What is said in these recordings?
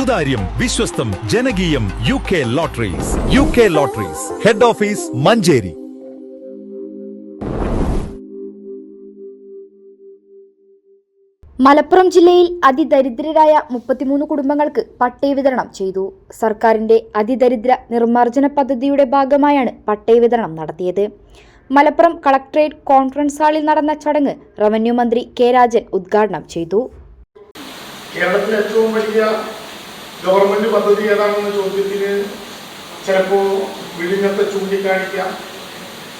സുതാര്യം വിശ്വസ്തം ജനകീയം U K lotteries U K lotteries head office Manjeri. Malappuram ജില്ലയിൽ അതിദരിദ്രരായ മുപ്പത്തിമൂന്ന് കുടുംബങ്ങൾക്ക് പട്ടയ വിതരണം ചെയ്തു. സർക്കാരിന്റെ അതിദരിദ്ര നിർമ്മാർജന പദ്ധതിയുടെ ഭാഗമായാണ് പട്ടയ വിതരണം നടത്തിയത്. മലപ്പുറം കളക്ടറേറ്റ് കോൺഫറൻസ് ഹാളിൽ നടന്ന ചടങ്ങ് റവന്യൂ മന്ത്രി കെ രാജൻ ഉദ്ഘാടനം ചെയ്തു. കേരളത്തിലെ ഏറ്റവും വലിയ ഗവൺമെന്റ് പദ്ധതി ഏതാണെന്ന ചോദ്യത്തിന് ചിലപ്പോൾ വിഴിഞ്ഞത്തെ ചൂണ്ടിക്കാണിക്കാം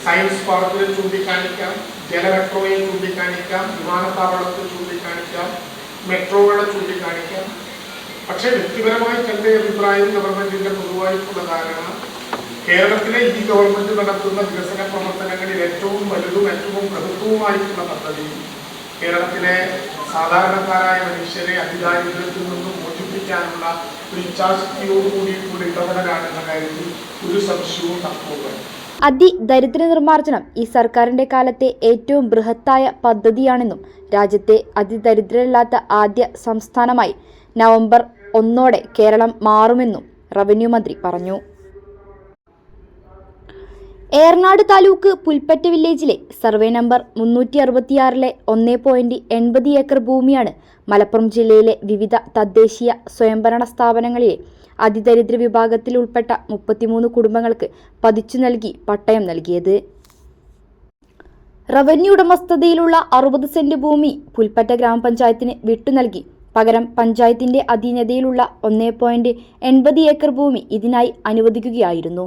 സയൻസ് പാർക്കിൽ ചൂണ്ടിക്കാണിക്കാം ജലമെട്രോയെ ചൂണ്ടിക്കാണിക്കാം വിമാനത്താവളത്തെ ചൂണ്ടിക്കാണിക്കാം മെട്രോകളെ ചൂണ്ടിക്കാണിക്കാം. പക്ഷേ വ്യക്തിപരമായി എന്റെ അഭിപ്രായം ഗവൺമെന്റിന്റെ പൊതുവായിട്ടുള്ള ധാരണ കേരളത്തിലെ ഈ ഗവൺമെന്റ് നടത്തുന്ന വികസന പ്രവർത്തനങ്ങളിൽ ഏറ്റവും വലുതും ഏറ്റവും പ്രഭുത്വവുമായിട്ടുള്ള പദ്ധതി കേരളത്തിലെ സാധാരണക്കാരായ മനുഷ്യരെ അധികാരികളിൽ നിന്നും മോചിപ്പിക്കാനുള്ള ഒരു ഇച്ഛാശക്തിയോട് കൂടി ഇടപെടലാണെന്ന കാര്യത്തിൽ ഒരു സംശയവും അതി അതിദരിദ്ര നിർമ്മാർജനം ഈ സർക്കാരിന്റെ കാലത്തെ ഏറ്റവും ബൃഹത്തായ പദ്ധതിയാണെന്നും രാജ്യത്തെ അതിദരിദ്രരില്ലാത്ത ആദ്യ സംസ്ഥാനമായി നവംബർ ഒന്നോടെ കേരളം മാറുമെന്നും റവന്യൂ മന്ത്രി പറഞ്ഞു. ഏറനാട് താലൂക്ക് പുൽപ്പറ്റ വില്ലേജിലെ സർവേ നമ്പർ മുന്നൂറ്റി അറുപത്തിയാറിലെ ഒന്നേ പോയിന്റ് എൺപത് ഏക്കർ ഭൂമിയാണ് മലപ്പുറം ജില്ലയിലെ വിവിധ തദ്ദേശീയ സ്വയംഭരണ സ്ഥാപനങ്ങളിലെ അതിദരിദ്ര വിഭാഗത്തിൽ ഉൾപ്പെട്ട മുപ്പത്തിമൂന്ന് കുടുംബങ്ങൾക്ക് പതിച്ചു നൽകി പട്ടയം നൽകിയത്. റവന്യൂ ഉടമസ്ഥതയിലുള്ള അറുപത് സെന്റ് ഭൂമി പുൽപ്പറ്റ ഗ്രാമപഞ്ചായത്തിന് വിട്ടു നൽകി. പകരം പഞ്ചായത്തിന്റെ അധീനതയിലുള്ള ഒന്നേ പോയിന്റ് എൺപത് ഏക്കർ ഭൂമി ഇതിനായി അനുവദിക്കുകയായിരുന്നു.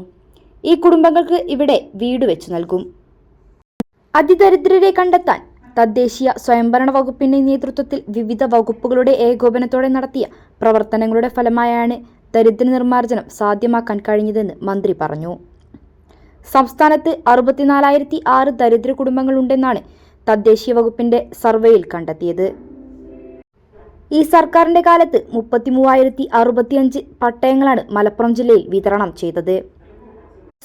ഈ കുടുംബങ്ങൾക്ക് ഇവിടെ വീട് വെച്ചു നൽകും. അതിദരിദ്രരെ കണ്ടെത്താൻ തദ്ദേശീയ സ്വയംഭരണ വകുപ്പിന്റെ നേതൃത്വത്തിൽ വിവിധ വകുപ്പുകളുടെ ഏകോപനത്തോടെ നടത്തിയ പ്രവർത്തനങ്ങളുടെ ഫലമായാണ് ദരിദ്ര നിർമ്മാർജനം സാധ്യമാക്കാൻ കഴിഞ്ഞതെന്ന് മന്ത്രി പറഞ്ഞു. സംസ്ഥാനത്ത് അറുപത്തിനാലായിരത്തി ആറ് ദരിദ്ര കുടുംബങ്ങളുണ്ടെന്നാണ് തദ്ദേശീയ വകുപ്പിന്റെ സർവേയിൽ കണ്ടെത്തിയത്. ഈ സർക്കാരിന്റെ കാലത്ത് മുപ്പത്തിമൂവായിരത്തി അറുപത്തിയഞ്ച് പട്ടയങ്ങളാണ് മലപ്പുറം ജില്ലയിൽ വിതരണം ചെയ്തത്.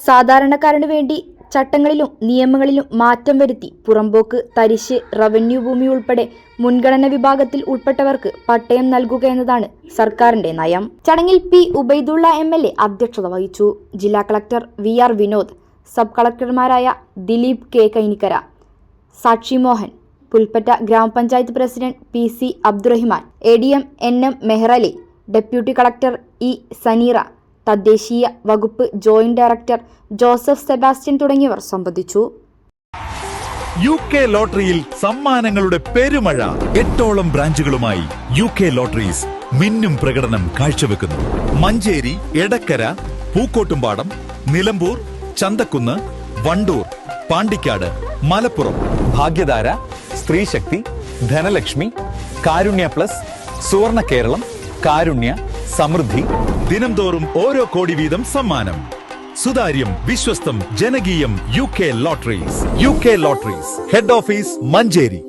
സാധാരണക്കാരന് വേണ്ടി ചട്ടങ്ങളിലും നിയമങ്ങളിലും മാറ്റം വരുത്തി പുറമ്പോക്ക് തരിശ് റവന്യൂ ഭൂമി ഉൾപ്പെടെ മുൻഗണന വിഭാഗത്തിൽ ഉൾപ്പെട്ടവർക്ക് പട്ടയം നൽകുക എന്നതാണ് സർക്കാരിന്റെ നയം. ചടങ്ങിൽ P. Ubaidulla M. L. A അധ്യക്ഷത വഹിച്ചു. ജില്ലാ collector V. R. Vinod sub കളക്ടർമാരായ Dileep K. Kainikkara Sakshi Mohan Pulpatta grama panchayat president P. C. Abdurahiman A. D. M. N. M. Mehrali deputy collector E. Saneera തദ്ദേശീയ വകുപ്പ് joint director Joseph Sebastian തുടങ്ങിയവർ സംബന്ധിച്ചു. U K ലോട്ടറിയിൽ സമ്മാനങ്ങളുടെ പെരുമഴ എട്ടോളം ബ്രാഞ്ചുകളുമായി U K lotteries മിന്നും പ്രകടനം കാഴ്ചവെക്കുന്നു. Manjeri Edakkara Pookkottumpadam Nilambur Chanthakkunnu Wandoor Pandikkad Malappuram Bhagyadhara Sthreesakthi Dhanlaxmi Karunya plus Suvarna Keralam Karunya സമൃദ്ധി ദിനംതോറും ഓരോ കോടി വീതം സമ്മാനം. സുതാര്യം വിശ്വസ്തം ജനകീയം U K lotteries. U K lotteries. Head office Manjeri.